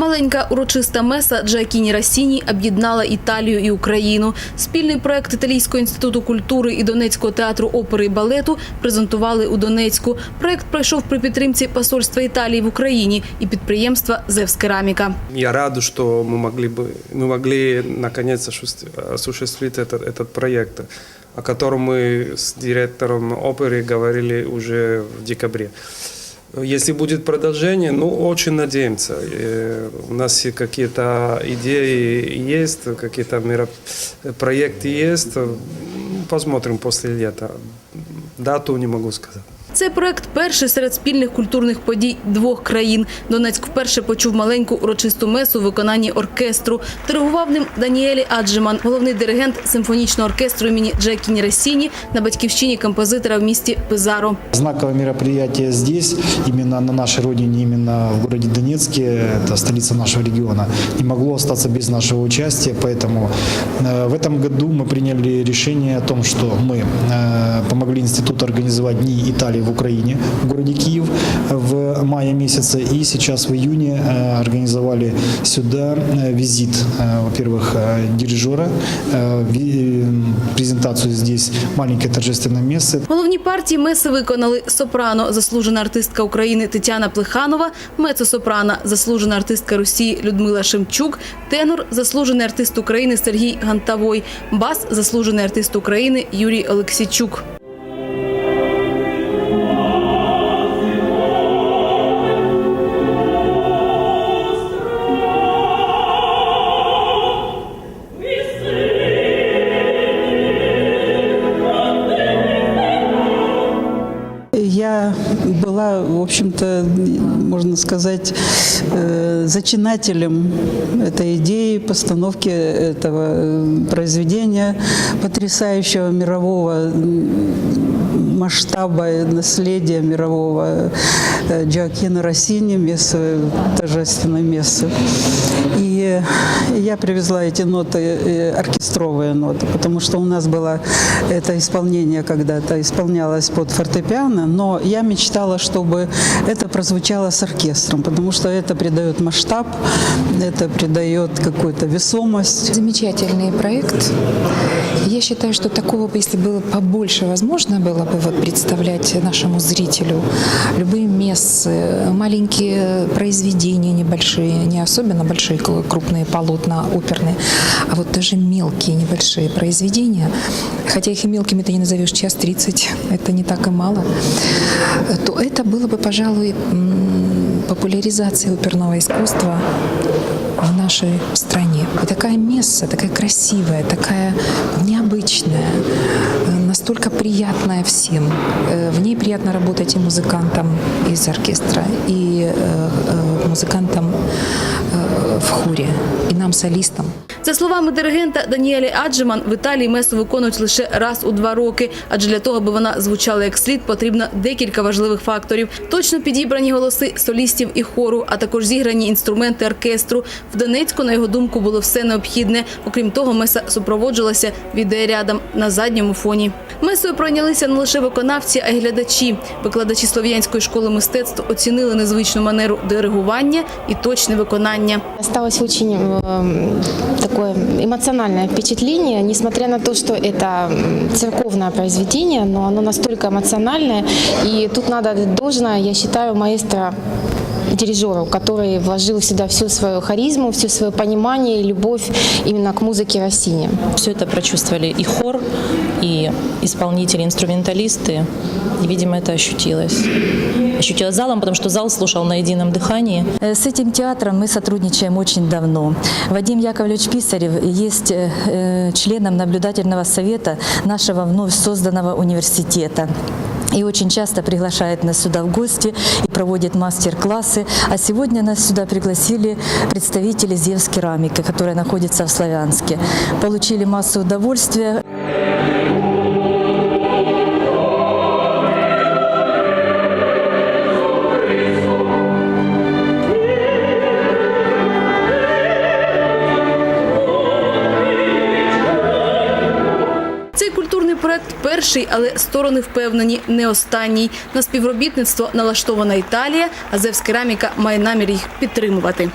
Маленька урочиста меса Джакіні Расіні об'єднала Італію і Україну. Спільний проект Італійського інституту культури і Донецького театру опери і балету презентували у Донецьку. Проект пройшов при підтримці посольства Італії в Україні і підприємства Зевскераміка. Я рад, что мы могли бы, мы могли наконец осуществ- осуществить этот, этот проект, о котором мы с директором оперы говорили уже в декабре. Если будет продолжение, ну, очень надеемся. И У нас какие-то идеи есть, какие-то мероп... проекты есть. Посмотрим после лета. Дату не могу сказать. Цей проект перший серед спільних культурних подій двох країн. Донецьк вперше почув маленьку урочисту месу у виконанні оркестру. Диригував ним Даніелі Аджеман, головний диригент симфонічного оркестру імені Джекіні Ресіні на батьківщині композитора в місті Пизаро. Знаковое мероприятие здесь, именно на нашей родине, именно в городе Донецке, это столица нашего региона, не могло остаться без нашего участия, поэтому э, в этом году мы приняли решение о том, что мы э, помогли институту организовать Дни Италии в Украине, в городе Киев в мае месяце, и сейчас в июне э, организовали сюда э, визит, э, во-первых, э, дирижера, э, ви- э, презентацию здесь, маленькое торжественное место, Головні партії меси виконали сопрано, заслужена артистка України Тетяна Плеханова, мецо-сопрано, заслужена артистка Росії Людмила Шемчук, тенор, заслужений артист України Сергій Гантавой, бас, заслужений артист України Юрій Олексійчук. была, в общем-то, можно сказать, э, зачинателем этой идеи, постановки этого э, произведения потрясающего мирового м, масштаба и наследия мирового э, Джоакина Россини, место, торжественное место. И я привезла эти ноты, оркестровые ноты, потому что у нас было это исполнение когда-то, исполнялось под фортепиано, но я мечтала, чтобы это прозвучало с оркестром, потому что это придает масштаб, это придает какую-то весомость. Замечательный проект. Я считаю, что такого бы, если было побольше, возможно было бы вот представлять нашему зрителю любые мессы, маленькие произведения небольшие, не особенно большие крупные полотна оперные, а вот даже мелкие небольшие произведения, хотя их и мелкими ты не назовешь час 30, это не так и мало, то это было бы, пожалуй, м, популяризация оперного искусства в нашей стране. И такая месса, такая красивая, такая необычная, э, настолько приятная всем. Э, В ней приятно работать и музыкантам из оркестра, и э, э, музыкантам э, в хоре, и нам, солистам. За словами диригента Даніелі Аджеман, в Італії месу виконують лише раз у два роки, адже для того, аби вона звучала як слід, потрібно декілька важливих факторів. Точно підібрані голоси солістів і хору, а також зіграні інструменти оркестру. В Донецьку, на його думку, було все необхідне. Окрім того, меса супроводжувалася відеорядом на задньому фоні. Месою пройнялися не лише виконавці, а й глядачі. Викладачі слов'янської школи мистецтв оцінили незвичну манеру диригування і точне виконання. Осталось очень э, такое эмоциональное впечатление, несмотря на то, что это м, церковное произведение, но оно настолько эмоциональное, и тут надо отдать должное, я считаю, маэстро дирижеру, который вложил сюда всю свою харизму, все свое понимание и любовь именно к музыке Россини. Все это прочувствовали и хор, и исполнители, инструменталисты. И, видимо, это ощутилось. Ощутилось залом, потому что зал слушал на едином дыхании. Э, С этим театром мы сотрудничаем очень давно. Вадим Яковлевич Писарев есть э, э, членом наблюдательного совета нашего вновь созданного университета. И очень часто приглашает нас сюда в гости и проводит мастер-классы. А сегодня нас сюда пригласили представители Зевс керамики, которая находится в Славянске. Получили массу удовольствия. Перший, але сторони впевнені, не останній. На співробітництво налаштована Італія, а Зевскераміка має намір їх підтримувати.